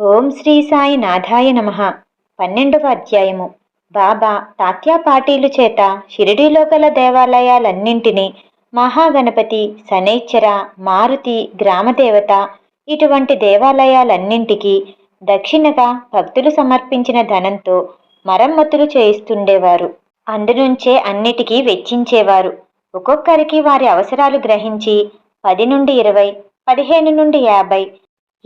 ఓం శ్రీ సాయి నాథాయ నమ. పన్నెండవ అధ్యాయము. బాబా తాత్యా పాటీలు చేత షిరిడీలో గల దేవాలయాలన్నింటినీ మహాగణపతి శనైశ్చర మారుతి గ్రామదేవత ఇటువంటి దేవాలయాలన్నింటికి దక్షిణగా భక్తులు సమర్పించిన ధనంతో మరమ్మతులు చేయిస్తుండేవారు. అందునుంచే అన్నిటికీ వెచ్చించేవారు. ఒక్కొక్కరికి వారి అవసరాలు గ్రహించి పది నుండి ఇరవై పదిహేను నుండి యాభై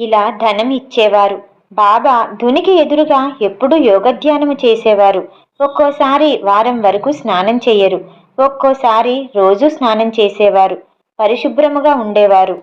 ఇలా ధనం ఇచ్చేవారు. బాబా ధునికి ఎదురుగా ఎప్పుడూ యోగధ్యానము చేసేవారు. ఒక్కోసారి వారం వరకు స్నానం చేయరు. ఒక్కోసారి రోజు స్నానం చేసేవారు. పరిశుభ్రముగా ఉండేవారు.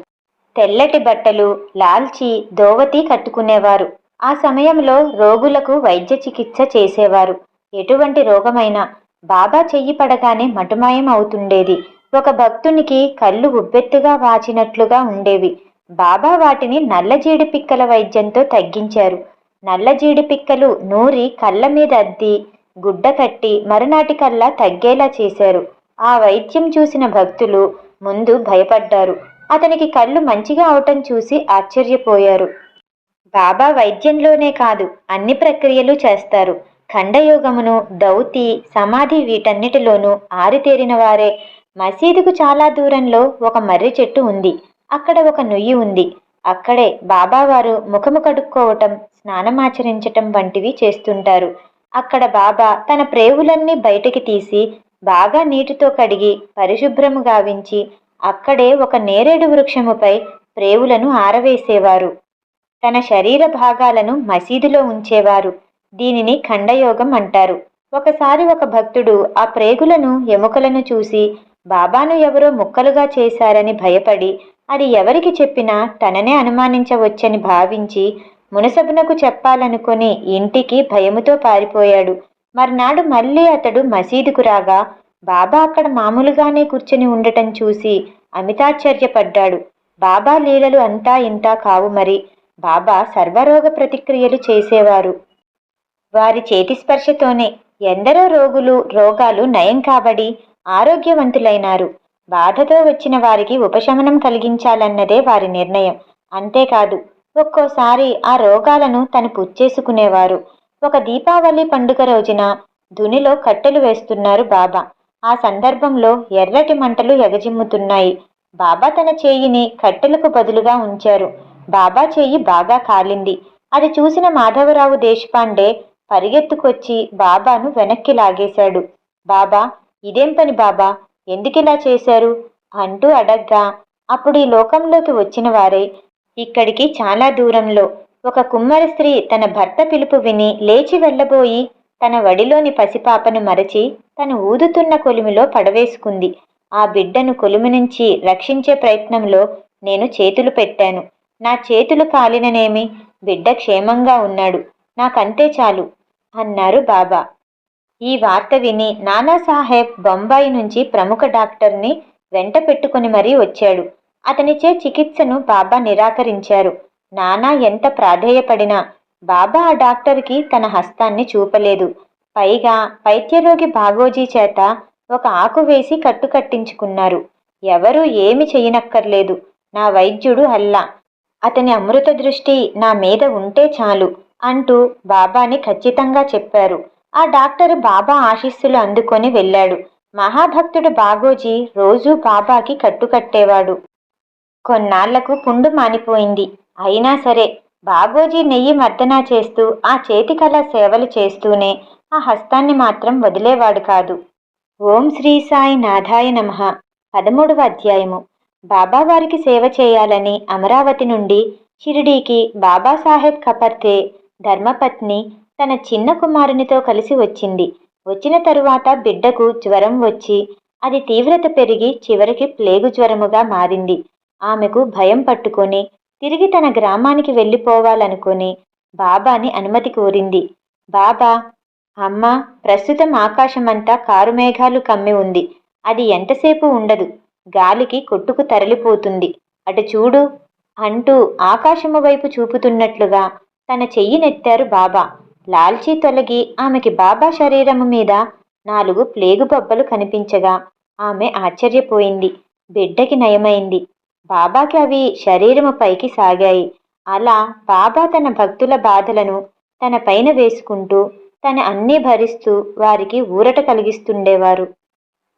తెల్లటి బట్టలు లాల్చి దోవతి కట్టుకునేవారు. ఆ సమయంలో రోగులకు వైద్య చికిత్స చేసేవారు. ఎటువంటి రోగమైనా బాబా చెయ్యి పడగానే మటుమాయం అవుతుండేది ఒక భక్తునికి కళ్ళు ఉబ్బెత్తుగా వాచినట్లుగా ఉండేవి. బాబా వాటిని నల్లజీడి పిక్కల వైద్యంతో తగ్గించారు. నల్లజీడి పిక్కలు నూరి కళ్ళ మీద అద్ది గుడ్డ కట్టి మరునాటి కల్లా తగ్గేలా చేశారు. ఆ వైద్యం చూసిన భక్తులు ముందు భయపడ్డారు. అతనికి కళ్ళు మంచిగా అవటం చూసి ఆశ్చర్యపోయారు. బాబా వైద్యంలోనే కాదు అన్ని ప్రక్రియలు చేస్తారు. ఖండయోగమును దౌతి సమాధి వీటన్నిటిలోనూ ఆరితేరిన వారే. మసీదుకు చాలా దూరంలో ఒక మర్రి చెట్టు ఉంది. అక్కడ ఒక నుయ్యి ఉంది. అక్కడే బాబావారు ముఖము కడుక్కోవటం స్నానమాచరించటం వంటివి చేస్తుంటారు. అక్కడ బాబా తన ప్రేవులన్నీ బయటికి తీసి బాగా నీటితో కడిగి పరిశుభ్రము గావించి అక్కడే ఒక నేరేడు వృక్షముపై ప్రేవులను ఆరవేసేవారు. తన శరీర భాగాలను మసీదులో ఉంచేవారు. దీనిని ఖండయోగం అంటారు. ఒకసారి ఒక భక్తుడు ఆ ప్రేగులను ఎముకలను చూసి బాబాను ఎవరో ముక్కలుగా చేశారని భయపడి అది ఎవరికి చెప్పినా తననే అనుమానించవచ్చని భావించి మునసబునకు చెప్పాలనుకుని ఇంటికి భయముతో పారిపోయాడు. మర్నాడు మళ్ళీ అతడు మసీదుకు రాగా బాబా అక్కడ మామూలుగానే కూర్చుని ఉండటం చూసి అమితాశ్చర్యపడ్డాడు. బాబా లీలలు అంతా ఇంతా కావు మరి. బాబా సర్వరోగ ప్రతిక్రియలు చేసేవారు. వారి చేతి స్పర్శతోనే ఎందరో రోగులు రోగాలు నయం కాబడి ఆరోగ్యవంతులైనారు. బాధతో వచ్చిన వారికి ఉపశమనం కలిగించాలన్నదే వారి నిర్ణయం. అంతేకాదు ఒక్కోసారి ఆ రోగాలను తను పుచ్చేసుకునేవారు. ఒక దీపావళి పండుగ రోజున దునిలో కట్టెలు వేస్తున్నారు బాబా. ఆ సందర్భంలో ఎర్రటి మంటలు ఎగజిమ్ముతున్నాయి. బాబా తన చేయిని కట్టెలకు బదులుగా ఉంచారు. బాబా చేయి బాగా కాలింది. అది చూసిన మాధవరావు దేశపాండే పరిగెత్తుకొచ్చి బాబాను వెనక్కి లాగేశాడు. బాబా ఇదేం పని బాబా? ఎందుకిలా చేశారు? అంటూ అడగ్గా అప్పుడు ఈ లోకంలోకి వచ్చిన వారే ఇక్కడికి చాలా దూరంలో ఒక కుమ్మరి స్త్రీ తన భర్త పిలుపు విని లేచి వెళ్ళబోయి తన వడిలోని పసిపాపను మరచి తను ఊదుతున్న కొలిమిలో పడవేసుకుంది. ఆ బిడ్డను కొలిమి నుంచి రక్షించే ప్రయత్నంలో నేను చేతులు పెట్టాను. నా చేతులు కాలిననేమి? బిడ్డ క్షేమంగా ఉన్నాడు. నాకంతే చాలు అన్నారు బాబా. ఈ వార్త విని నానాసాహెబ్ బొంబాయి నుంచి ప్రముఖ డాక్టర్ని వెంట పెట్టుకుని మరీ వచ్చాడు. అతనిచే చికిత్సను బాబా నిరాకరించారు. నానా ఎంత ప్రాధేయపడినా బాబా ఆ డాక్టర్కి తన హస్తాన్ని చూపలేదు. పైగా పైత్యరోగి బాగోజీ చేత ఒక ఆకు వేసి కట్టుకట్టించుకున్నారు ఎవరూ ఏమి చేయనక్కర్లేదు. నా వైద్యుడు అల్లా అతని అమృత దృష్టి నా మీద ఉంటే చాలు అంటూ బాబాని ఖచ్చితంగా చెప్పారు. ఆ డాక్టర్ బాబా ఆశీస్సులు అందుకొని వెళ్ళాడు. మహాభక్తుడు బాగోజీ రోజూ బాబాకి కట్టుకట్టేవాడు. కొన్నాళ్ళకు పుండు మానిపోయింది. అయినా సరే బాగోజీ నెయ్యి మర్దనా చేస్తూ ఆ చేతికల సేవలు చేస్తూనే ఆ హస్తాన్ని మాత్రం వదిలేవాడు కాదు. ఓం శ్రీ సాయి నాథాయ నమ. పదమూడవ అధ్యాయము. బాబావారికి సేవ చేయాలని అమరావతి నుండి షిరిడీకి బాబాసాహెబ్ కపర్తే ధర్మపత్ని తన చిన్న కుమారునితో కలిసి వచ్చింది. వచ్చిన తరువాత బిడ్డకు జ్వరం వచ్చి అది తీవ్రత పెరిగి చివరికి ప్లేగు జ్వరముగా మారింది. ఆమెకు భయం పట్టుకొని తిరిగి తన గ్రామానికి వెళ్ళిపోవాలనుకుని బాబాని అనుమతి కోరింది. బాబా అమ్మ ప్రస్తుతం ఆకాశమంతా కారుమేఘాలు కమ్మి ఉంది. అది ఎంతసేపు ఉండదు. గాలికి కొట్టుకు తరలిపోతుంది. అటు చూడు అంటూ ఆకాశము వైపు చూపుతున్నట్లుగా తన చెయ్యి నెత్తారు బాబా. లాల్చీ తొలగి ఆమెకి బాబా శరీరము మీద నాలుగు ప్లేగు బొబ్బలు కనిపించగా ఆమె ఆశ్చర్యపోయింది. బిడ్డకి నయమైంది. బాబాకి అవి శరీరము పైకి సాగాయి. అలా బాబా తన భక్తుల బాధలను తన పైన వేసుకుంటూ తన అన్నీ భరిస్తూ వారికి ఊరట కలిగిస్తుండేవారు.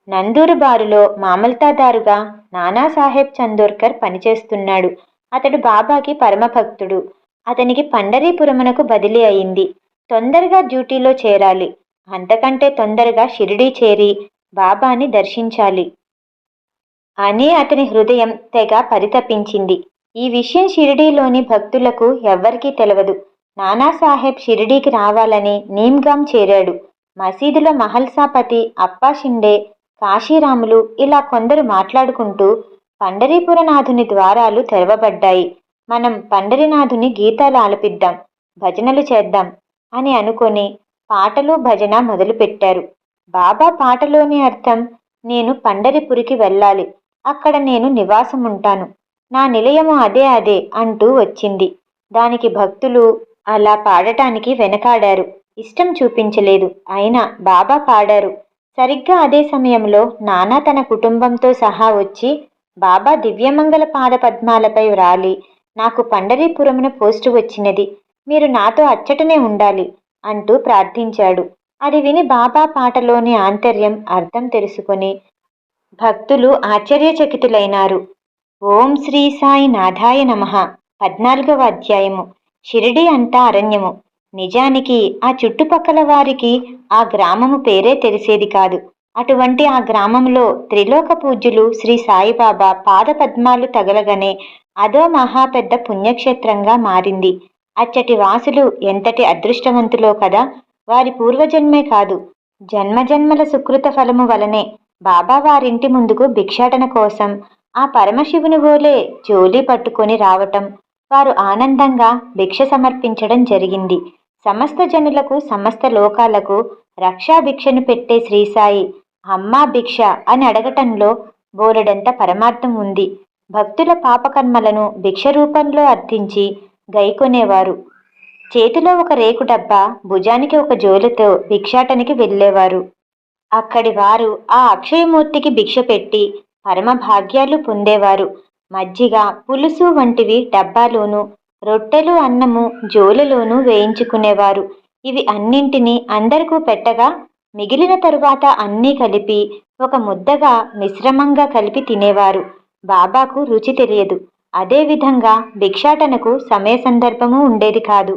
నందూరు బారులో మామల్తాదారుగా నానాసాహెబ్ చందోర్కర్ పనిచేస్తున్నాడు. అతడు బాబాకి పరమభక్తుడు. అతనికి పండరీపురమునకు బదిలీ అయింది. తొందరగా డ్యూటీలో చేరాలి. అంతకంటే తొందరగా షిరిడీ చేరి బాబాని దర్శించాలి. అని అతని హృదయం తెగ పరితపించింది. ఈ విషయం షిరిడీలోని భక్తులకు ఎవ్వరికీ తెలియదు నానాసాహెబ్ షిరిడీకి రావాలని నీమ్గాం చేరాడు. మసీదులో మహల్సాపతి అప్పా షిండే కాశీరాములు ఇలా కొందరు మాట్లాడుకుంటూ పండరీపురనాథుని ద్వారాలు తెరవబడ్డాయి. మనం పండరినాథుని గీతాలు ఆలపిద్దాం భజనలు చేద్దాం అని అనుకొని పాటలు భజన మొదలుపెట్టారు. బాబా పాటలోని అర్థం నేను పండరిపురికి వెళ్ళాలి. అక్కడ నేను నివాసం ఉంటాను నా నిలయము అదే అదే అంటూ వచ్చింది. దానికి భక్తులు అలా పాడటానికి వెనకాడారు. ఇష్టం చూపించలేదు. అయినా బాబా పాడారు. సరిగ్గా అదే సమయంలో నానా తన కుటుంబంతో సహా వచ్చి బాబా దివ్యమంగళ పాద పద్మాలపై వ్రాలి. నాకు పండరీపురమున పోస్టు వచ్చినది. మీరు నాతో అచ్చటనే ఉండాలి అంటూ ప్రార్థించాడు. అది విని బాబా పాటలోని ఆంతర్యం అర్థం తెలుసుకొని భక్తులు ఆశ్చర్యచకితులైనారు. ఓం శ్రీ సాయి నాథాయ నమ. పద్నాలుగవ అధ్యాయము. షిరిడి అంతా అరణ్యము. నిజానికి ఆ చుట్టుపక్కల వారికి ఆ గ్రామము పేరే తెలిసేది కాదు. అటువంటి ఆ గ్రామంలో త్రిలోక పూజ్యులు శ్రీ సాయిబాబా పాద పద్మాలు తగలగనే అదో మహా పెద్ద పుణ్యక్షేత్రంగా మారింది. అచ్చటి వాసులు ఎంతటి అదృష్టవంతులో కదా! వారి పూర్వజన్మే కాదు జన్మజన్మల సుకృత ఫలము వలనే బాబా వారింటి ముందుకు భిక్షాటన కోసం ఆ పరమశివుని బోలే జోలీ పట్టుకొని రావటం వారు ఆనందంగా భిక్ష సమర్పించడం జరిగింది. సమస్త జనులకు సమస్త లోకాలకు రక్షా భిక్షను పెట్టే శ్రీసాయి అమ్మా భిక్ష అని అడగటంలో బోలెడంత పరమార్థం ఉంది. భక్తుల పాపకర్మలను భిక్ష రూపంలో అర్థించి గైకొనేవారు. చేతిలో ఒక రేకు డబ్బా భుజానికి ఒక జోలుతో భిక్షాటనికి వెళ్ళేవారు. అక్కడి వారు ఆ అక్షయమూర్తికి భిక్ష పెట్టి పరమ భాగ్యాలు పొందేవారు. మజ్జిగ పులుసు వంటివి డబ్బాలోను రొట్టెలు అన్నము జోలులోనూ వేయించుకునేవారు. ఇవి అన్నింటినీ అందరికీ పెట్టగా మిగిలిన తరువాత అన్నీ కలిపి ఒక ముద్దగా మిశ్రమంగా కలిపి తినేవారు. బాబాకు రుచి తెలియదు. అదేవిధంగా భిక్షాటనకు సమయ సందర్భము ఉండేది కాదు.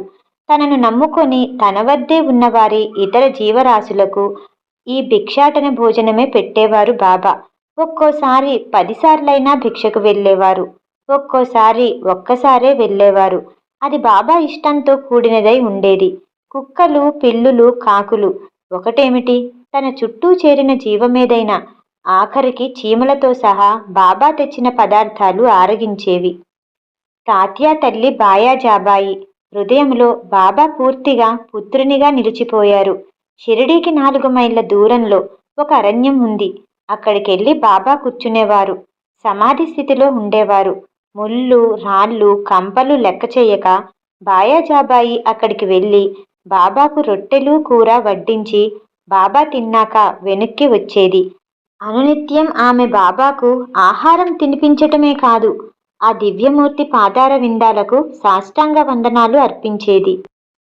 తనను నమ్ముకొని తన వద్దే ఉన్నవారి ఇతర జీవరాశులకు ఈ భిక్షాటన భోజనమే పెట్టేవారు బాబా. ఒక్కోసారి పదిసార్లైనా భిక్షకు వెళ్ళేవారు. ఒక్కోసారి ఒక్కసారే వెళ్ళేవారు. అది బాబా ఇష్టంతో కూడినదై ఉండేది. కుక్కలు పిల్లులు కాకులు. ఒకటేమిటి? తన చుట్టూ చేరిన జీవమేదైనా ఆఖరికి చీమలతో సహా బాబా తెచ్చిన పదార్థాలు ఆరగించేవి. తాత్యా తల్లి బాయాజాబాయి హృదయంలో బాబా పూర్తిగా పుత్రునిగా నిలిచిపోయారు. షిరిడీకి నాలుగు మైళ్ళ దూరంలో ఒక అరణ్యం ఉంది. అక్కడికెళ్ళి బాబా కూర్చునేవారు. సమాధి స్థితిలో ఉండేవారు. ముళ్ళు రాళ్ళు కంపలు లెక్క చేయక బాయాజాబాయి అక్కడికి వెళ్ళి బాబాకు రొట్టెలు కూర వడ్డించి బాబా తిన్నాక వెనక్కి వచ్చేది. అనునిత్యం ఆమె బాబాకు ఆహారం తినిపించటమే కాదు ఆ దివ్యమూర్తి పాదార విందాలకు సాష్టాంగ వందనాలు అర్పించేది.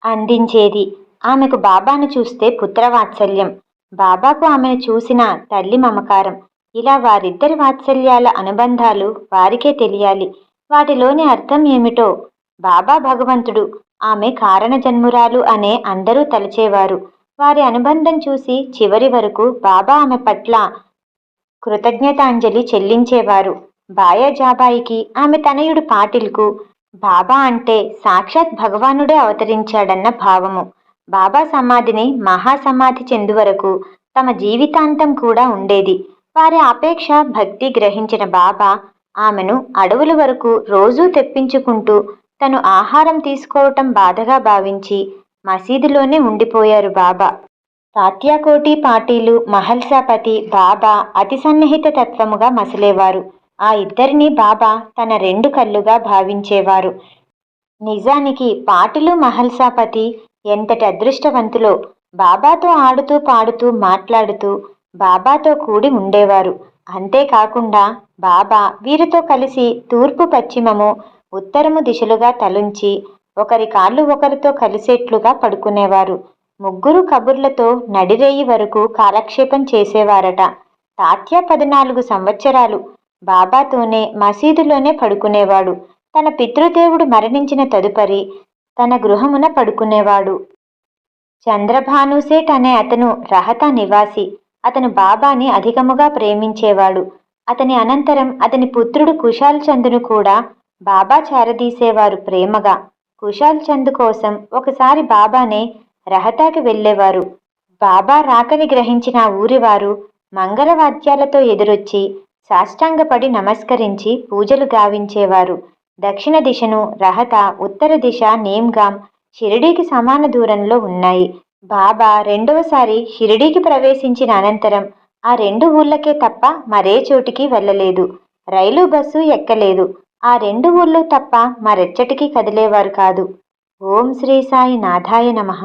అందించేది. ఆమెకు బాబాను చూస్తే పుత్రవాత్సల్యం. బాబాకు ఆమెను చూసిన తల్లి మమకారం. ఇలా వారిద్దరి వాత్సల్యాల అనుబంధాలు వారికే తెలియాలి. వాటిలోని అర్థం ఏమిటో? బాబా భగవంతుడు ఆమె కారణ జన్మురాలు అనే అందరూ తలచేవారు. వారి అనుబంధం చూసి చివరి వరకు బాబా ఆమె పట్ల కృతజ్ఞతాంజలి చెల్లించేవారు. బాయాజాబాయికి ఆమె తనయుడు పాటిల్కు బాబా అంటే సాక్షాత్ భగవానుడే అవతరించాడన్న భావము. బాబా సమాధిని మహాసమాధి చెందు వరకు తమ జీవితాంతం కూడా ఉండేది. వారి అపేక్ష భక్తి గ్రహించిన బాబా ఆమెను అడవుల వరకు రోజూ తెప్పించుకుంటూ తను ఆహారం తీసుకోవటం బాధగా భావించి మసీదులోనే ఉండిపోయారు బాబా. తాత్యాకోటి పాటీలు మహల్సాపతి బాబా అతి సన్నిహిత తత్వముగా మసలేవారు. ఆ ఇద్దరిని బాబా తన రెండు కళ్ళుగా భావించేవారు. నిజానికి పాటిలు మహల్సాపతి ఎంతటి అదృష్టవంతులో. బాబాతో ఆడుతూ పాడుతూ మాట్లాడుతూ బాబాతో కూడి ఉండేవారు. అంతేకాకుండా బాబా వీరితో కలిసి తూర్పు పశ్చిమము ఉత్తరము దిశలుగా తలుంచి ఒకరి కాళ్ళు ఒకరితో కలిసేట్లుగా పడుకునేవారు. ముగ్గురు కబుర్లతో నడిరేయి వరకు కాలక్షేపం చేసేవారట. తాత్య పద్నాలుగు సంవత్సరాలు. బాబాతోనే మసీదులోనే పడుకునేవాడు. తన పితృదేవుడు మరణించిన తదుపరి తన గృహమున పడుకునేవాడు. చంద్రభానుసేట్ అనే అతను రహత నివాసి. అతను బాబాని అధికముగా ప్రేమించేవాడు. అతని అనంతరం అతని పుత్రుడు కుశాల్ చందును కూడా బాబా చేరదీసేవారు ప్రేమగా. కుశాల్ చంద్ కోసం ఒకసారి బాబానే రహతాకి వెళ్ళేవారు. బాబా రాకని గ్రహించిన ఊరివారు మంగళవాద్యాలతో ఎదురొచ్చి సాష్టాంగపడి నమస్కరించి పూజలు గావించేవారు. దక్షిణ దిశను రహత ఉత్తర దిశ నేమ్గాం షిరిడీకి సమాన దూరంలో ఉన్నాయి. బాబా రెండవసారి షిరిడీకి ప్రవేశించిన అనంతరం ఆ రెండు ఊళ్ళకే తప్ప మరే చోటికి వెళ్ళలేదు. రైలు బస్సు ఎక్కలేదు. ఆ రెండు ఊళ్ళు తప్ప మరెచ్చటికి కదిలేవారు కాదు. ఓం శ్రీ సాయి నాథాయ నమః.